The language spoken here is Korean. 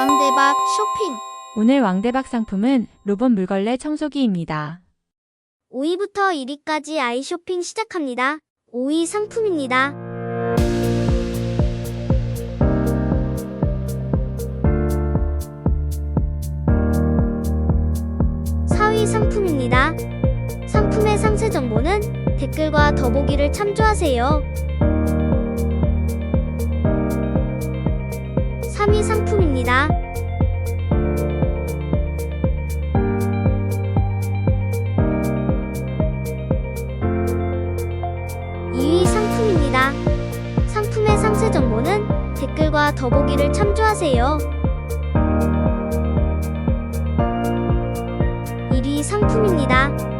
왕대박 쇼핑. 오늘 왕대박 상품은 로봇 물걸레 청소기입니다. 5위부터 1위까지 아이 쇼핑 시작합니다. 5위 상품입니다. 사위 상품입니다. 상품의 상세 정보는 댓글과 더보기를 참조하세요. 3위 상품입니다. 이위 상품입니다. 상품의 상세 정보는 댓글과 더보기를 참조하세요. 1위 상품입니다.